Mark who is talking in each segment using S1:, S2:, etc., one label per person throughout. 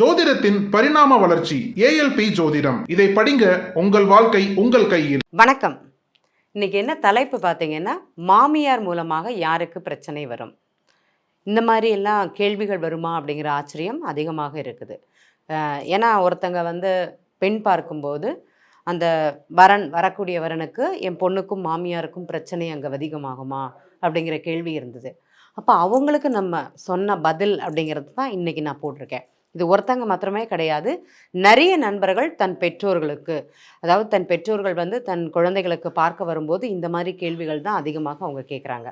S1: ஜோதிடத்தின் பரிணாம வளர்ச்சி ஏஎல்பி ஜோதிடம். இதை படிங்க உங்கள் வாழ்க்கை உங்கள் கையில்.
S2: வணக்கம். இன்னைக்கு என்ன தலைப்பு பார்த்தீங்கன்னா மாமியார் மூலமாக யாருக்கு பிரச்சனை வரும்? இந்த மாதிரி எல்லாம் கேள்விகள் வருமா அப்படிங்கிற ஆச்சரியம் அதிகமாக இருக்குது. ஏன்னா ஒருத்தங்க வந்து பெண் பார்க்கும்போது அந்த வரன் வரக்கூடிய வரனுக்கு என் பொண்ணுக்கும் மாமியாருக்கும் பிரச்சனை அங்கே அதிகமாகுமா அப்படிங்கிற கேள்வி இருந்தது. அப்போ அவங்களுக்கு நம்ம சொன்ன பதில் அப்படிங்கிறது தான் இன்றைக்கி நான் போட்டிருக்கேன். இது ஒருத்தங்க மாத்திரமே கிடையாது. நிறைய நண்பர்கள் தன் பெற்றோர்களுக்கு அதாவது தன் பெற்றோர்கள் வந்து தன் குழந்தைகளுக்கு பார்க்க வரும்போது இந்த மாதிரி கேள்விகள் தான் அதிகமாக அவங்க கேட்குறாங்க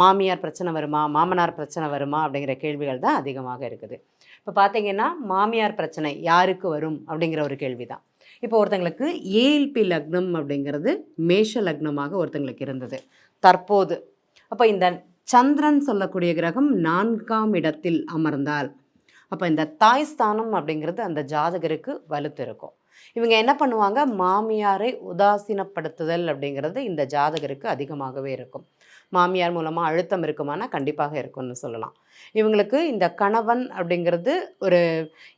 S2: மாமியார் பிரச்சனை வருமா மாமனார் பிரச்சனை வருமா அப்படிங்கிற கேள்விகள் தான் அதிகமாக இருக்குது. இப்போ பார்த்தீங்கன்னா மாமியார் பிரச்சனை யாருக்கு வரும் அப்படிங்கிற ஒரு கேள்வி தான் இப்போ ஒருத்தங்களுக்கு ஏஎல்பி லக்னம் அப்படிங்கிறது மேஷ லக்னமாக ஒருத்தங்களுக்கு இருந்தது. தற்போது. அப்போ இந்த சந்திரன் சொல்லக்கூடிய கிரகம் நான்காம் இடத்தில் அமர்ந்தால் அப்போ இந்த தாய் ஸ்தானம் அப்படிங்கிறது அந்த ஜாதகருக்கு வலுத்து இருக்கும் இவங்க என்ன பண்ணுவாங்க? மாமியாரை உதாசீனப்படுத்துதல் அப்படிங்கிறது இந்த ஜாதகருக்கு அதிகமாகவே இருக்கும். மாமியார் மூலமாக அழுத்தம் இருக்குமானா கண்டிப்பாக இருக்கும்னு சொல்லலாம். இவங்களுக்கு இந்த கணவன் அப்படிங்கிறது ஒரு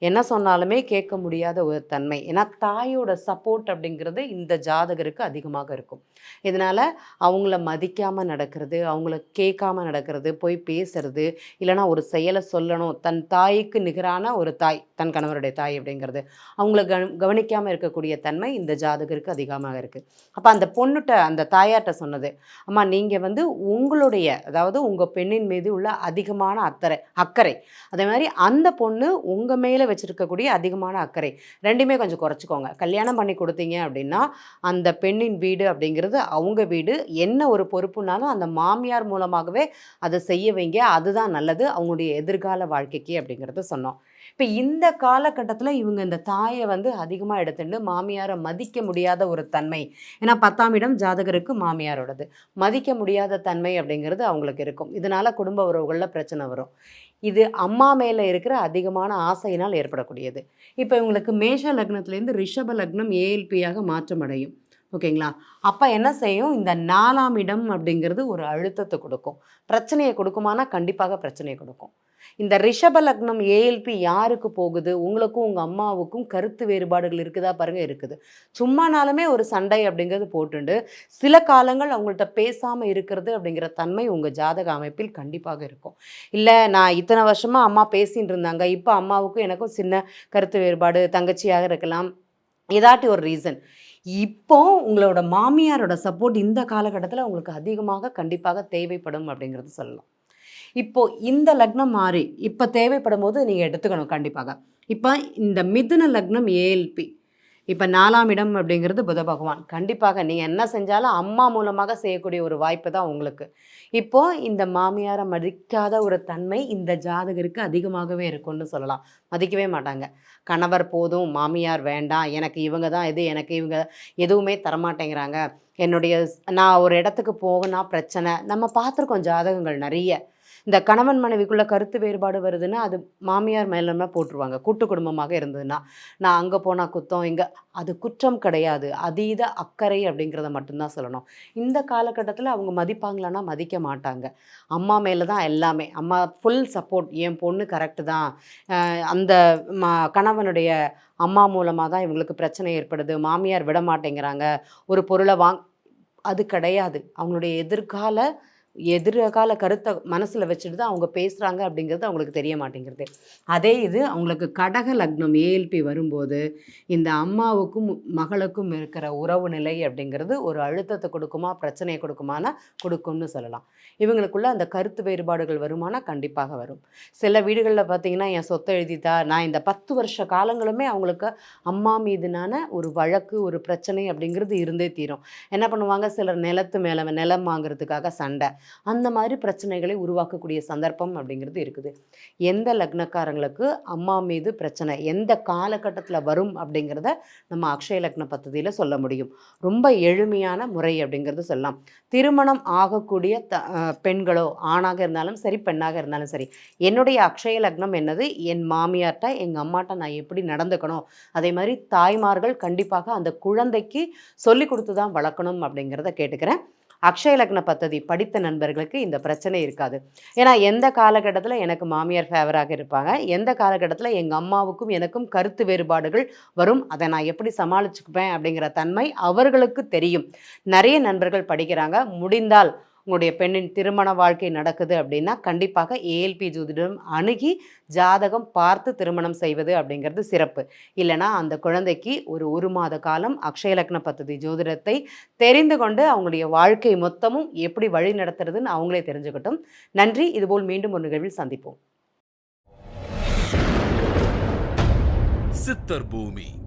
S2: என்ன சொன்னாலுமே கேட்க முடியாத ஒரு தன்மை. ஏன்னா தாயோட சப்போர்ட் அப்படிங்கிறது இந்த ஜாதகருக்கு அதிகமாக இருக்கும். இதனால் அவங்கள மதிக்காமல் நடக்கிறது அவங்கள கேட்காம நடக்கிறது போய் பேசுறது இல்லைன்னா ஒரு செயலை சொல்லணும். தன் தாய்க்கு நிகரான ஒரு தாய் தன் கணவருடைய தாய் அப்படிங்கிறது. அவங்கள கவனிக்க கவனிக்காமல் இருக்கக்கூடிய தன்மை இந்த ஜாதகருக்கு அதிகமாக இருக்குது அப்போ அந்த பொண்ணுகிட்ட அந்த தாயார்கிட்ட சொன்னது அம்மா நீங்கள் வந்து உங்களுடைய அதாவது உங்கள் பெண்ணின் மீது உள்ள அதிகமான அத்தரை அக்கறை. அதே மாதிரி அந்த பொண்ணு உங்கள் மேலே வச்சுருக்கக்கூடிய அதிகமான அக்கறை ரெண்டுமே கொஞ்சம் குறைச்சிக்கோங்க. கல்யாணம் பண்ணி கொடுத்தீங்க அப்படின்னா அந்த பெண்ணின் வீடு அப்படிங்கிறது அவங்க வீடு. என்ன ஒரு பொறுப்புனாலும் அந்த மாமியார் மூலமாகவே அதை செய்ய வைங்க. அதுதான் நல்லது. அவங்களுடைய எதிர்கால வாழ்க்கைக்கு அப்படிங்கிறத சொன்னோம். இப்போ இந்த காலகட்டத்தில் இவங்க இந்த தாயை வந்து அதிகமாக எடுத்துட்டு மாமியாரை மதிக்க முடியாத ஒரு தன்மை. ஏன்னா பத்தாம் இடம் ஜாதகருக்கு மாமியாரோடது. மதிக்க முடியாத தன்மை அப்படிங்கிறது அவங்களுக்கு இருக்கும். இதனால் குடும்ப உறவுகளில் பிரச்சனை வரும். இது அம்மா மேலே இருக்கிற அதிகமான ஆசையினால் ஏற்படக்கூடியது. இப்போ இவங்களுக்கு மேஷ லக்னத்துலேருந்து ரிஷப லக்னம் ஏஎல்பியாக மாற்றம் அடையும் ஓகேங்களா? அப்போ என்ன செய்யும்? இந்த நாலாம் இடம் அப்படிங்கிறது ஒரு அழுத்தத்தை கொடுக்கும். பிரச்சனையை கொடுக்குமானா கண்டிப்பாக பிரச்சனையை கொடுக்கும். இந்த ரிஷப லக்னம் ஏஎல்பி யாருக்கு போகுது? உங்களுக்கும் உங்கள் அம்மாவுக்கும் கருத்து வேறுபாடுகள் இருக்குதா பாருங்கள் இருக்குது. சும்மானாலுமே ஒரு சண்டை அப்படிங்கிறது போட்டுண்டு சில காலங்கள் அவங்கள்ட்ட பேசாமல் இருக்கிறது அப்படிங்கிற தன்மை உங்கள் ஜாதக அமைப்பில் கண்டிப்பாக இருக்கும். இல்லை நான் இத்தனை வருஷமாக அம்மா பேசின்னு இருந்தாங்க இப்போ அம்மாவுக்கும் எனக்கும் சின்ன கருத்து வேறுபாடு தங்கச்சியாக இருக்கலாம். ஏதாட்டி ஒரு ரீசன். இப்போ உங்களோட மாமியாரோட சப்போர்ட் இந்த காலகட்டத்தில் உங்களுக்கு அதிகமாக கண்டிப்பாக தேவைப்படும் அப்படிங்கிறது சொல்லலாம். இப்போ இந்த லக்னம் மாறி இப்போ தேவைப்படும் போது நீங்கள் எடுத்துக்கணும் கண்டிப்பாக. இப்போ இந்த மிதுன லக்னம் ஏஎல்பி இப்போ நாலாம் இடம் அப்படிங்கிறது புத பகவான். கண்டிப்பாக நீங்கள் என்ன செஞ்சாலும் அம்மா மூலமாக செய்யக்கூடிய ஒரு வாய்ப்பு தான் உங்களுக்கு. இப்போது இந்த மாமியாரை மதிக்காத ஒரு தன்மை இந்த ஜாதகருக்கு அதிகமாகவே இருக்கும்னு சொல்லலாம். மதிக்கவே மாட்டாங்க. கணவர் போதும் மாமியார் வேண்டாம் எனக்கு இவங்க தான் இது எனக்கு இவங்க எதுவுமே தரமாட்டேங்கிறாங்க. என்னுடைய நான் ஒரு இடத்துக்கு போகணும் பிரச்சனை. நம்ம பார்த்துருக்கோம் ஜாதகங்கள் நிறைய. இந்த கணவன் மனைவிக்குள்ள கருத்து வேறுபாடு வருதுன்னா அது மாமியார் மேலமே போட்டுருவாங்க. கூட்டு குடும்பமாக இருந்ததுன்னா நான் அங்கே போனால் குத்தம் இங்கே அது குற்றம் கிடையாது. அதீத அக்கறை அப்படிங்கிறத மட்டும்தான் சொல்லணும். இந்த காலகட்டத்தில் அவங்க மதிப்பாங்களான்னா மதிக்க மாட்டாங்க. அம்மா மேலே தான் எல்லாமே. அம்மா ஃபுல் சப்போர்ட் என் பொண்ணு கரெக்டு தான். அந்த ம கணவனுடைய அம்மா மூலமாக தான் இவங்களுக்கு பிரச்சனை ஏற்படுது. மாமியார் விட மாட்டேங்கிறாங்க ஒரு பொருளை வாங் அது கிடையாது. அவங்களுடைய எதிர்கால எதிர்கால கருத்தை மனசில் வச்சுட்டு தான் அவங்க பேசுகிறாங்க அப்படிங்கிறது அவங்களுக்கு தெரிய மாட்டேங்கிறது அதே இது அவங்களுக்கு கடக லக்னம் ஏஎல்பி வரும்போது இந்த அம்மாவுக்கும் மகளுக்கும் இருக்கிற உறவு நிலை அப்படிங்கிறது ஒரு அழுத்தத்தை கொடுக்குமா பிரச்சனையை கொடுக்குமானா கொடுக்கும்னு சொல்லலாம். இவங்களுக்குள்ள அந்த கருத்து வேறுபாடுகள் வருமானா கண்டிப்பாக வரும். சில வீடுகளில் பார்த்தீங்கன்னா என் சொத்தை எழுதித்தா நான் இந்த பத்து வருஷ காலங்களுமே அவங்களுக்கு அம்மா மீதுனான ஒரு வழக்கு ஒரு பிரச்சனை அப்படிங்கிறது இருந்தே தீரும். என்ன பண்ணுவாங்க? சிலர் நிலத்து மேலே நிலம் வாங்குறதுக்காக சண்டை. அந்த மாதிரி பிரச்சனைகளை உருவாக்கக்கூடிய சந்தர்ப்பம் அப்படிங்கிறது இருக்குது. எந்த லக்னக்காரங்களுக்கு அம்மா மீது பிரச்சனை எந்த காலகட்டத்தில் வரும் அப்படிங்கிறத நம்ம அக்ஷய லக்ன பத்ததியில் சொல்ல முடியும். ரொம்ப எளிமையான முறை அப்படிங்கிறது சொல்லலாம். திருமணம் ஆகக்கூடிய த அஹ் பெண்களோ ஆணாக இருந்தாலும் சரி பெண்ணாக இருந்தாலும் சரி என்னுடைய அக்ஷய லக்னம் என்னது? என் மாமியார்கிட்ட எங்கள் அம்மாட்ட நான் எப்படி நடந்துக்கணும்? அதே மாதிரி தாய்மார்கள் கண்டிப்பாக அந்த குழந்தைக்கு சொல்லி கொடுத்து தான் வளர்க்கணும் அப்படிங்கிறத கேட்டுக்கிறேன். அக்ஷய லக்ன பத்ததி படித்த நண்பர்களுக்கு இந்த பிரச்சனை இருக்காது. ஏன்னா எந்த காலகட்டத்தில் எனக்கு மாமியார் ஃபேவராக இருப்பாங்க எந்த காலகட்டத்தில் எங்கள் அம்மாவுக்கும் எனக்கும் கருத்து வேறுபாடுகள் வரும் அதை நான் எப்படி சமாளிச்சுக்குவேன் அப்படிங்கிற தன்மை அவர்களுக்கு தெரியும். நிறைய நண்பர்கள் படிக்கிறாங்க முடிந்தால் உங்களுடைய பெண்ணின் திருமண வாழ்க்கை நடக்குது அப்படின்னா கண்டிப்பாக ஏஎல்பி ஜோதிடம் அணுகி ஜாதகம் பார்த்து திருமணம் செய்வது அப்படிங்கிறது சிறப்பு. இல்லைனா அந்த குழந்தைக்கு ஒரு ஒரு மாத காலம் அக்ஷயலக்ன பத்ததி ஜோதிடத்தை தெரிந்து கொண்டு அவங்களுடைய வாழ்க்கை மொத்தமும் எப்படி வழி நடத்துறதுன்னு அவங்களே தெரிஞ்சுக்கட்டும். நன்றி. இதுபோல் மீண்டும் ஒரு நிகழ்வில் சந்திப்போம்.
S3: சித்தர் பூமி.